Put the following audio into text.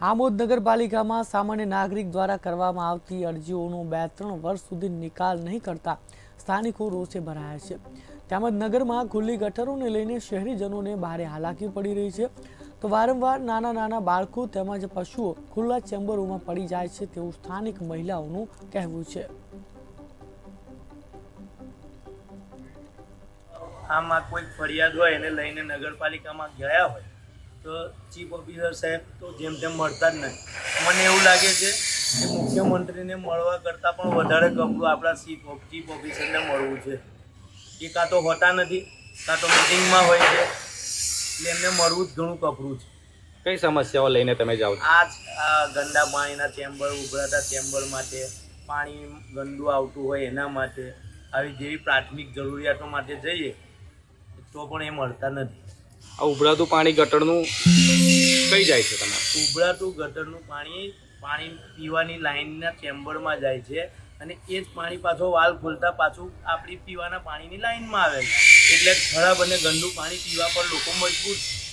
આમોદ નગરપાલિકામાં સામાન્ય નાગરિક દ્વારા કરવામાં આવતી અરજીઓનો બે ત્રણ વર્ષ સુધી નિકાલ નહીં કરતા સ્થાનિકો રોષે ભરાયા છે. તેમજ નગરમાં ખુલ્લી ગટરોને લઈને શહેરીજનોને ભારે હાલાકી પડી રહી છે. તો વારંવાર નાના નાના બાળકો તેમજ પશુઓ ખુલ્લા ચેમ્બરોમાં પડી જાય છે તેવું સ્થાનિક મહિલાઓનું કહેવું છે. આમાં કોઈ ફરિયાદ હોય એને લઈને નગરપાલિકામાં ગયા હોય તો ચીફ ઓફિસર સાહેબ તો જેમ તેમ મળતા જ નથી મને એવું લાગે છે કે મુખ્યમંત્રીને મળવા કરતાં પણ વધારે કપડું આપણા ચીફ ચીફ ઓફિસરને મળવું છે. એ કાં તો હોતા નથી કાં તો મિટિંગમાં હોય છે એટલે એમને મળવું જ ઘણું કપરું છે. કઈ સમસ્યાઓ લઈને તમે જાઓ છો? આ જ આ ગંદા પાણીના ચેમ્બર ઉભરાતા ચેમ્બર માટે પાણી ગંદુ આવતું હોય એના માટે આવી જેવી પ્રાથમિક જરૂરિયાતો માટે જઈએ તો પણ એ મળતા નથી. આ ઉભરાતું પાણી ગટરનું કઈ જાય છે તમારે ઉભરાતું ગટરનું પાણી પાણી પીવાની લાઇનના ચેમ્બરમાં જાય છે અને એ જ પાણી પાછો વાલ ખોલતા પાછું આપણી પીવાના પાણીની લાઇનમાં આવે છે એટલે ખરાબ અને ગંદુ પાણી પીવા પર લોકો મજબૂર છે.